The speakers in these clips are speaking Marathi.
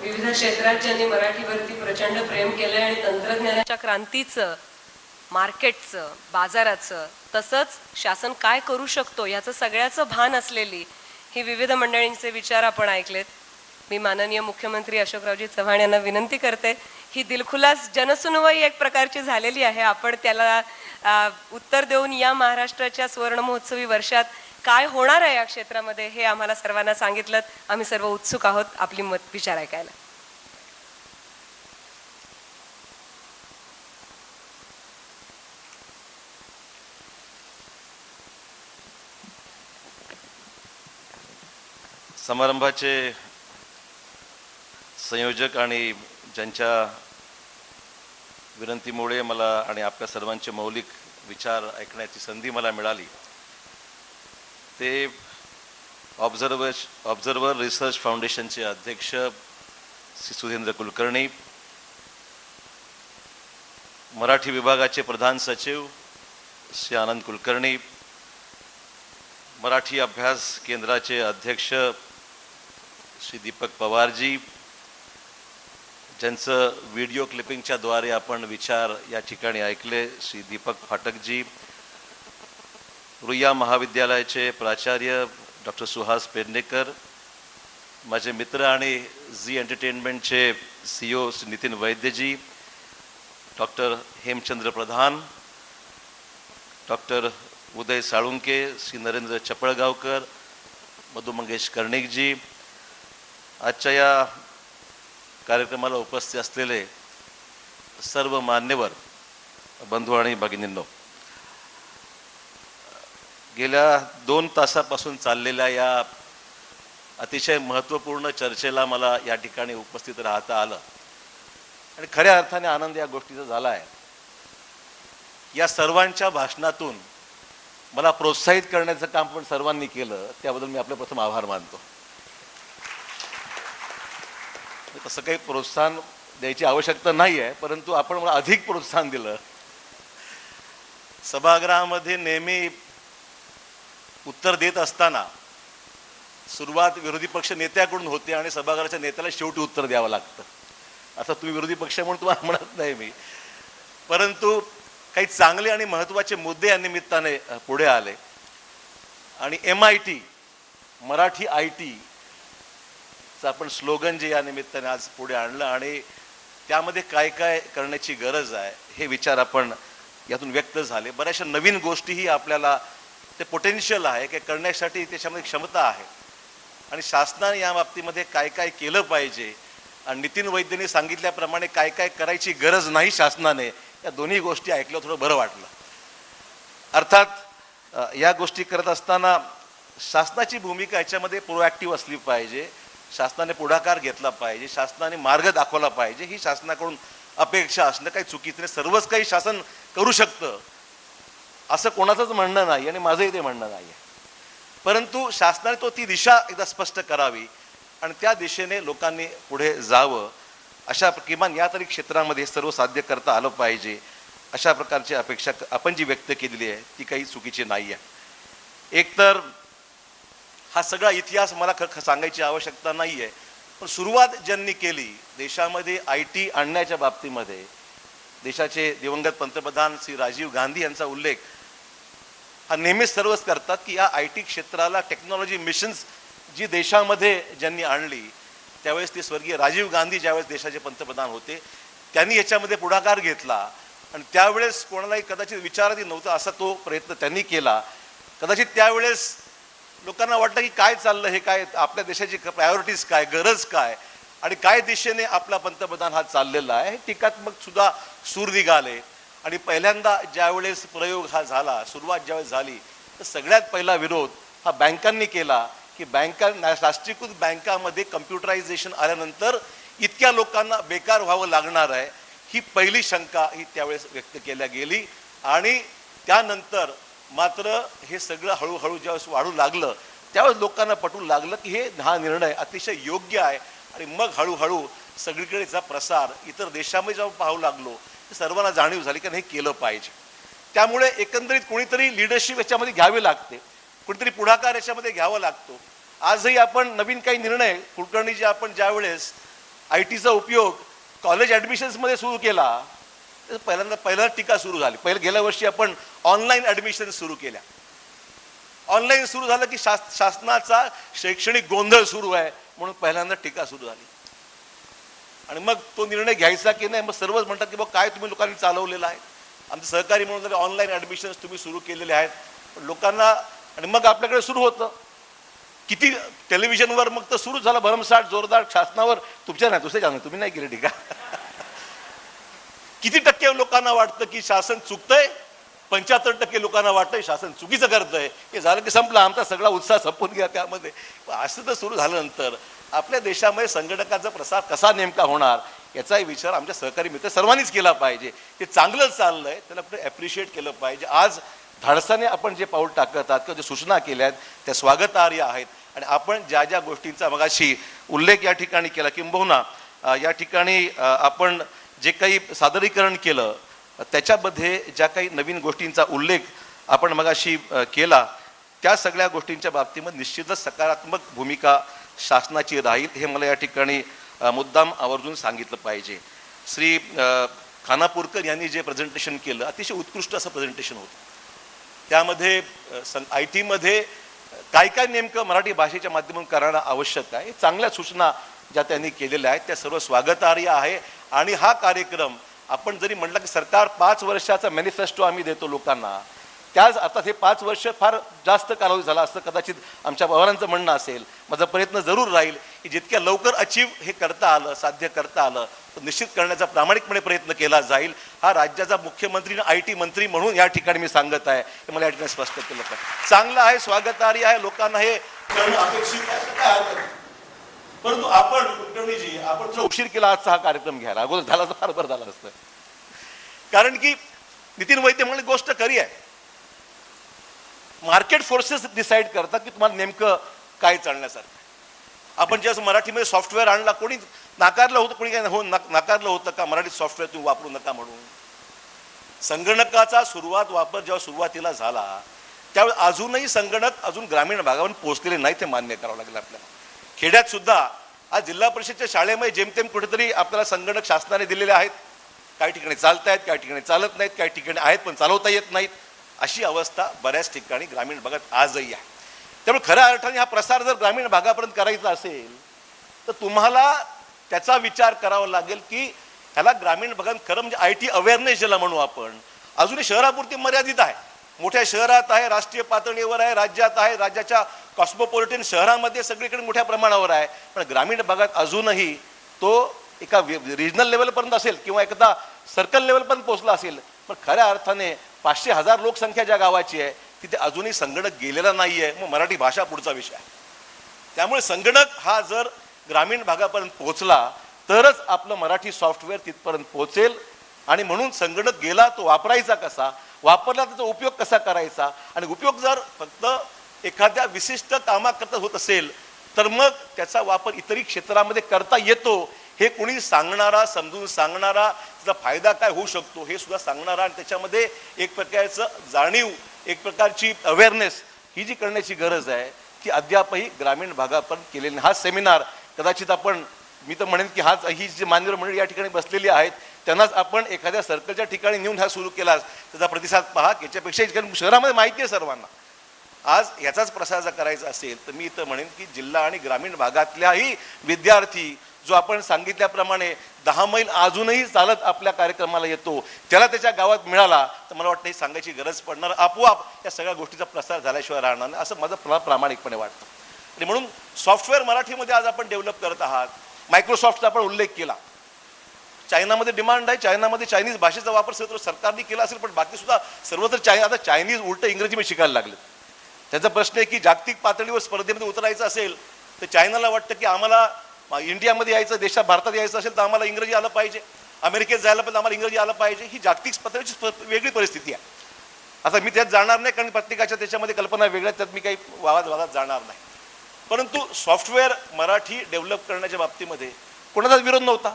विविध क्षेत्रात ज्यांनी मराठीवरती प्रचंड प्रेम केलंय आणि तंत्रज्ञानाच्या क्रांतीचं मार्केटचं बाजाराचं तसंच शासन काय करू शकतो याचं सगळ्याचं भान असलेली ही विविध मंडळींचे विचार आपण ऐकलेत. मी माननीय मुख्यमंत्री अशोकरावजी चव्हाण यांना विनंती करते ही दिलखुलास जनसुनवाई एक प्रकारची झालेली आहे. आपण त्याला उत्तर देऊन या महाराष्ट्राच्या सुवर्ण महोत्सवी वर्षात काय होणार आहे या क्षेत्रामध्ये हे आम्हाला सर्वांना सांगितलं. आम्ही सर्व उत्सुक आहोत आपली मत विचार ऐकायला. समारंभाचे संयोजक आणि ज्यांच्या विनंतीमुळे मला आणि आपल्या सर्वांचे मौलिक विचार ऐकण्याची संधी मला मिळाली. ते ऑब्झर्वर ऑब्झर्वर रिसर्च फाउंडेशनचे अध्यक्ष श्री सुधींद्र कुलकर्णी मराठी विभागाचे प्रधान सचिव श्री आनंद कुलकर्णी मराठी अभ्यास केंद्राचे अध्यक्ष श्री दीपक पवारजी ज्यांचं व्हिडिओ क्लिपिंगच्या द्वारे आपण विचार या ठिकाणी ऐकले श्री दीपक फाटकजी रुईया महाविद्यालयाचे प्राचार्य डॉक्टर सुहास पेडणेकर माझे मित्र आणि झी एंटरटेनमेंटचे सी ओ श्री नितीन वैद्यजी डॉक्टर हेमचंद्र प्रधान डॉक्टर उदय साळुंके श्री नरेंद्र चपळगावकर मधु मंगेश कर्णिकजी आजच्या या कार्यक्रमाला उपस्थित असलेले सर्व मान्यवर बंधू आणि भगिनींनो गेल्या दोन तासापासून चाललेल्या या अतिशय महत्त्वपूर्ण चर्चेला मला या ठिकाणी उपस्थित राहता आलं. आणि खऱ्या अर्थाने आनंद या गोष्टीचा झाला आहे या सर्वांच्या भाषणातून मला प्रोत्साहित करण्याचं काम पण सर्वांनी केलं त्याबद्दल मी आपले प्रथम आभार मानतो. तसं काही प्रोत्साहन द्यायची आवश्यकता नाही आहे परंतु आपण मला अधिक प्रोत्साहन दिलं. सभागृहामध्ये नेहमी उत्तर देत असताना सुरुवात विरोधी पक्ष नेत्याकडून होते आणि सभागृहाच्या नेत्याला शेवटी उत्तर द्यावं लागतं. आता तुम्ही विरोधी पक्ष म्हणून तुम्हाला म्हणत नाही मी. परंतु काही चांगले आणि महत्त्वाचे मुद्दे या निमित्ताने पुढे आले. आणि M I T Marathi I टीचं आपण स्लोगन जे या निमित्ताने आज पुढे आणलं आणि त्यामध्ये काय काय करण्याची गरज आहे हे विचार आपण यातून व्यक्त झाले. बऱ्याचशा नवीन गोष्टीही आपल्याला ते पोटेन्शियल आहे की करण्यासाठी त्याच्यामध्ये क्षमता आहे. आणि शासनाने या बाबतीमध्ये काय काय केलं पाहिजे? आणि नितीन वैद्यने सांगितल्याप्रमाणे काय काय करायची गरज नाही शासनाने या दोन्ही गोष्टी ऐकल्या थोडं बरं वाटलं. अर्थात या गोष्टी करत असताना शासनाची भूमिका याच्यामध्ये प्रोॲक्टिव्ह असली पाहिजे. शासनाने पुढाकार घेतला पाहिजे. शासनाने मार्ग दाखवला पाहिजे. ही शासनाकडून अपेक्षा असणं काही चुकीचं नाही. सर्वच काही शासन करू शकतं. असं कोणाचंच म्हणणं नाही आणि माझंही ते म्हणणं नाही परंतु शासनाने तो ती दिशा एकदा स्पष्ट करावी आणि त्या दिशेने लोकांनी पुढे जावं अशा किमान या तरी क्षेत्रामध्ये सर्व साध्य करता आलं पाहिजे अशा प्रकारची अपेक्षा आपण जी व्यक्त केलेली आहे ती काही चुकीची नाही आहे एकतर हा सगळा इतिहास मला ख- सांगायची आवश्यकता नाही आहे पण सुरुवात ज्यांनी केली देशामध्ये आय टी आणण्याच्या बाबतीमध्ये देशाचे दिवंगत पंतप्रधान श्री राजीव गांधी यांचा उल्लेख हा नेहमीच सर्वच करतात की या आय टी क्षेत्राला टेक्नॉलॉजी मिशन्स जी देशामध्ये ज्यांनी आणली त्यावेळेस ते स्वर्गीय राजीव गांधी ज्यावेळेस देशाचे पंतप्रधान होते त्यांनी याच्यामध्ये पुढाकार घेतला. आणि त्यावेळेस कोणालाही कदाचित विचारही नव्हता असा तो प्रयत्न त्यांनी केला. कदाचित त्यावेळेस लोकांना वाटलं की काय चाललं हे काय आपल्या देशाची प्रायोरिटीज काय गरज काय आणि काय दिशेने आपला पंतप्रधान हा चाललेला आहे हे टीकात्मक सुद्धा सूर निघाले. आणि पहिल्यांदा ज्यावेळेस प्रयोग हा झाला सुरुवात ज्यावेळेस झाली तर सगळ्यात पहिला विरोध हा बँकांनी केला की बँका राष्ट्रीयकृत बँकामध्ये कम्प्युटरायझेशन आल्यानंतर इतक्या लोकांना बेकार व्हावं लागणार आहे ही पहिली शंका ही त्यावेळेस व्यक्त केल्या गेली. आणि त्यानंतर मात्र हे सगळं हळूहळू ज्यावेळेस वाढू लागलं त्यावेळेस लोकांना पटू लागलं की हे हा निर्णय अतिशय योग्य आहे. आणि मग हळूहळू सगळीकडेचा प्रसार इतर देशामध्ये जेव्हा पाहू लागलो सर्वांना जाणीव झाली की हे केलं पाहिजे. त्यामुळे एकंदरीत कोणीतरी लिडरशिप याच्यामध्ये घ्यावी लागते. कुणीतरी पुढाकार याच्यामध्ये घ्यावा लागतो. आजही आपण नवीन काही निर्णय कुलकर्णी जे आपण ज्यावेळेस आय टीचा उपयोग कॉलेज ॲडमिशन्समध्ये सुरू केला तर पहिल्यांदा पहिल्यांदा टीका सुरू झाली. पहिल्या गेल्या वर्षी आपण ऑनलाईन ॲडमिशन सुरू केल्या. ऑनलाईन सुरू झालं की शास शासनाचा शैक्षणिक गोंधळ सुरू आहे म्हणून पहिल्यांदा टीका सुरू झाली. आणि मग तो निर्णय घ्यायचा की नाही? मग सर्वच म्हणतात की बघ काय तुम्ही लोकांनी चालवलेलं आहे. आमचे सहकारी म्हणून ऑनलाईन ॲडमिशन्स तुम्ही सुरू केलेले आहेत. पण लोकांना आणि मग आपल्याकडे सुरू होतं. किती टेलिव्हिजनवर मग तर सुरू झालं. भरमसाठ जोरदार शासनावर. तुमच्या नाही दुसऱ्या जाणार तुम्ही नाही केली टीका किती टक्के लोकांना वाटतं की शासन चुकतंय? पंच्याहत्तर टक्के लोकांना वाटतंय शासन चुकीचं करतंय. हे झालं की संपलं. आमचा सगळा उत्साह संपून गेला त्यामध्ये. असं तर सुरू झाल्यानंतर. आपल्या देशामध्ये संघटकाचा प्रसार कसा नेमका होणार याचाही विचार आमच्या सहकारी मित्र सर्वांनीच केला पाहिजे. ते चांगलं चाललं आहे त्याला कुठे ॲप्रिशिएट केलं पाहिजे. आज धाडसाने आपण जे पाऊल टाकत आहात किंवा जे सूचना केल्या आहेत त्या स्वागतार्ह आहेत. आणि आपण ज्या ज्या गोष्टींचा मगाशी उल्लेख या ठिकाणी केला किंबहुना या ठिकाणी आपण जे काही सादरीकरण केलं त्याच्यामध्ये ज्या काही नवीन गोष्टींचा उल्लेख आपण मगाशी केला त्या सगळ्या गोष्टींच्या बाबतीमध्ये निश्चितच सकारात्मक भूमिका शासनाची राहील हे मला या ठिकाणी मुद्दाम आवर्जून सांगितलं पाहिजे. श्री खानापूरकर यांनी जे प्रेझेंटेशन केलं अतिशय उत्कृष्ट असं प्रेझेंटेशन होतं. त्यामध्ये आय टीमध्ये काय काय नेमकं मराठी भाषेच्या माध्यमातून करणं आवश्यक आहे चांगल्या सूचना ज्या त्यांनी केलेल्या आहेत त्या सर्व स्वागतार्ह आहे. आणि हा कार्यक्रम आपण जरी म्हटलं की सरकार पाच वर्षाचा मॅनिफेस्टो आम्ही देतो लोकांना त्याच अर्थात हे पाच वर्ष फार जास्त कालावधी झाला असं कदाचित आमच्या पवारांचं म्हणणं असेल माझा प्रयत्न जरूर राहील की जितक्या लवकर अचीव हे करता आलं साध्य करता आलं निश्चित करण्याचा प्रामाणिकपणे प्रयत्न केला जाईल. हा राज्याचा मुख्यमंत्री आणि आय टी मंत्री म्हणून या ठिकाणी मी सांगत आहे. हे मला या ठिकाणी स्पष्ट केलं पाहिजे. चांगलं आहे स्वागतार्ह आहे लोकांना हे करणं अपेक्षित आहे परंतु आपण कुलकर्णीजी आपण जो उशीर केला आजचा हा कार्यक्रम घ्यायला. अगोदर झाला तर फार बरं झालं असतं. कारण की नितीन वैद्य म्हणजे गोष्ट खरी आहे. मार्केट फोर्सेस डिसाईड करतात की तुम्हाला नेमकं काय चालण्यासारखं. आपण ज्यावेळेस मराठीमध्ये सॉफ्टवेअर आणला कोणी नाकारलं होतं कोणी काय हो नाकारलं होतं का? मराठी सॉफ्टवेअर तुम्ही वापरू नका म्हणून. संगणकाचा सुरुवात वापर जेव्हा सुरुवातीला झाला त्यावेळी अजूनही संगणक अजून ग्रामीण भागावर पोहोचलेले नाही ते मान्य करावं लागेल आपल्याला. खेड्यात सुद्धा आज जिल्हा परिषदच्या शाळेमध्ये जेमतेम कुठेतरी आपल्याला संगणक शासनाने दिलेले आहेत. काही ठिकाणी चालत आहेत काही ठिकाणी चालत नाहीत काही ठिकाणी आहेत पण चालवता येत नाहीत. अशी अवस्था बऱ्याच ठिकाणी ग्रामीण भागात आजही आहे. त्यामुळे खऱ्या अर्थाने हा प्रसार जर ग्रामीण भागापर्यंत करायचा असेल तर तुम्हाला त्याचा विचार करावा लागेल की ह्याला ग्रामीण भागात खरं म्हणजे आय टी अवेअरनेस ज्याला म्हणू आपण अजूनही शहरापुरती मर्यादित आहे. मोठ्या शहरात आहे राष्ट्रीय पातळीवर आहे राज्यात आहे राज्याच्या कॉस्मोपॉलिटन शहरामध्ये सगळीकडे मोठ्या प्रमाणावर आहे. पण ग्रामीण भागात अजूनही तो एका रिजनल लेवलपर्यंत असेल किंवा एखादा सर्कल लेवलपर्यंत पोहोचला असेल पण खऱ्या अर्थाने पाचशे हजार लोकसंख्या ज्या गावाची आहे तिथे अजूनही संगणक गेलेला नाही आहे मग मराठी भाषा पुढचा विषय आहे. त्यामुळे संगणक हा जर ग्रामीण भागापर्यंत पोहोचला तरच आपलं मराठी सॉफ्टवेअर तिथपर्यंत पोहोचेल. आणि म्हणून संगणक गेला तो वापरायचा कसा? वापरला त्याचा उपयोग कसा करायचा? आणि उपयोग जर फक्त एखाद्या विशिष्ट कामाकरता होत असेल तर मग त्याचा वापर इतरही क्षेत्रामध्ये करता येतो हे कोणी सांगणारा समजून सांगणारा त्याचा फायदा काय होऊ शकतो हे सुद्धा सांगणारा आणि त्याच्यामध्ये एक प्रकारचं जाणीव एक प्रकारची अवेअरनेस ही जी करण्याची गरज आहे ती अद्यापही ग्रामीण भागापर्यंत केलेली हा सेमिनार कदाचित आपण मी तर म्हणेन की हाच ही जी मान्यवर मंडळी या ठिकाणी बसलेली आहेत त्यांनाच आपण एखाद्या सर्कलच्या ठिकाणी नेऊन हा सुरू केला त्याचा प्रतिसाद पहा याच्यापेक्षा कारण शहरामध्ये माहिती आहे सर्वांना. आज याचाच प्रसार जर करायचा असेल तर मी इथं म्हणेन की जिल्हा आणि ग्रामीण भागातल्याही विद्यार्थी जो आपण सांगितल्याप्रमाणे दहा मैल अजूनही चालत आपल्या कार्यक्रमाला येतो त्याला त्याच्या गावात मिळाला तर मला वाटतं सांगायची गरज पडणार. आपोआप या सगळ्या गोष्टीचा प्रसार झाल्याशिवाय राहणार नाही असं माझं मला प्रामाणिकपणे वाटतं. आणि म्हणून सॉफ्टवेअर मराठीमध्ये आज आपण डेव्हलप करत आहात मायक्रोसॉफ्टचा आपण उल्लेख केला. चायनामध्ये डिमांड आहे चायनामध्ये चायनीज भाषेचा वापर सर्व सरकारने केला असेल पण बाकी सुद्धा सर्वत्र चायना आता चायनीज उलट इंग्रजीमध्ये शिकायला लागले. त्याचा प्रश्न आहे की जागतिक पातळीवर स्पर्धेमध्ये उतरायचं असेल तर चायनाला वाटतं की आम्हाला इंडियामध्ये यायचं देशात भारतात यायचं असेल तर आम्हाला इंग्रजी आलं पाहिजे. अमेरिकेत जायला पण आम्हाला इंग्रजी आलं पाहिजे. ही जागतिक पातळीची वेगळी परिस्थिती आहे. आता मी त्यात जाणार नाही कारण प्रत्येकाच्या त्याच्यामध्ये कल्पना वेगळ्या त्यात मी काही वादात वादात जाणार नाही. परंतु सॉफ्टवेअर मराठी डेव्हलप करण्याच्या बाबतीमध्ये कोणाचाच विरोध नव्हता.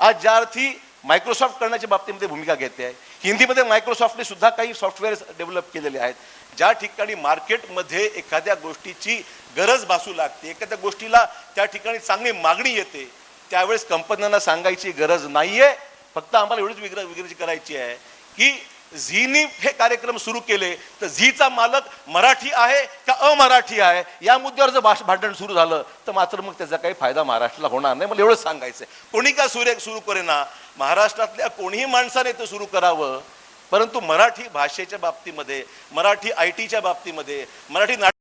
आज ज्या अर्थी मायक्रोसॉफ्ट करण्याच्या बाबतीमध्ये भूमिका घेते आहे. हिंदीमध्ये मायक्रोसॉफ्टने सुद्धा काही सॉफ्टवेअर डेव्हलप केलेले आहेत. ज्या ठिकाणी मार्केटमध्ये एखाद्या गोष्टीची गरज भासू लागते एखाद्या गोष्टीला त्या ठिकाणी चांगली मागणी येते त्यावेळेस कंपन्यांना सांगायची गरज नाही आहे फक्त आम्हाला एवढीच विग्र विग्रजी करायची आहे की झीनी हे कार्यक्रम सुरू केले तर झीचा मालक मराठी आहे का अमराठी आहे? या मुद्द्यावर जर भाष भांडण सुरू झालं तर मात्र मग त्याचा काही फायदा महाराष्ट्राला होणार नाही. मला एवढंच सांगायचं कोणी का सूर्य सुरू करेना? महाराष्ट्रातल्या कोणीही माणसाने ते सुरू करावं परंतु मराठी भाषेच्या बाबतीमध्ये मराठी आय टीच्या बाबतीमध्ये मराठी नाट